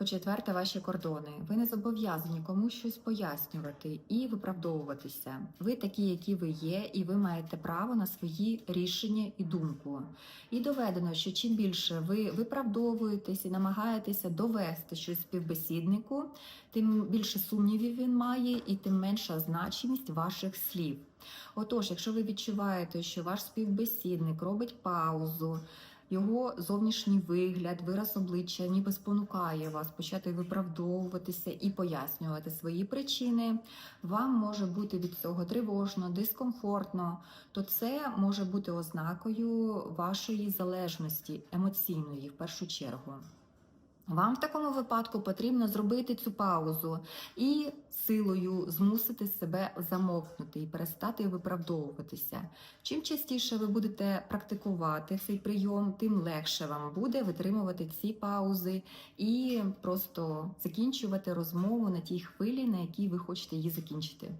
По-четверте, ваші кордони. Ви не зобов'язані комусь щось пояснювати і виправдовуватися. Ви такі, які ви є, і ви маєте право на свої рішення і думку. І доведено, що чим більше ви виправдовуєтесь і намагаєтеся довести щось співбесіднику, тим більше сумнівів він має, і тим менша значимість ваших слів. Отож, якщо ви відчуваєте, що ваш співбесідник робить паузу, його зовнішній вигляд, вираз обличчя ніби спонукає вас почати виправдовуватися і пояснювати свої причини. Вам може бути від цього тривожно, дискомфортно, то це може бути ознакою вашої залежності емоційної в першу чергу. Вам в такому випадку потрібно зробити цю паузу і силою змусити себе замовкнути і перестати виправдовуватися. Чим частіше ви будете практикувати цей прийом, тим легше вам буде витримувати ці паузи і просто закінчувати розмову на тій хвилі, на якій ви хочете її закінчити.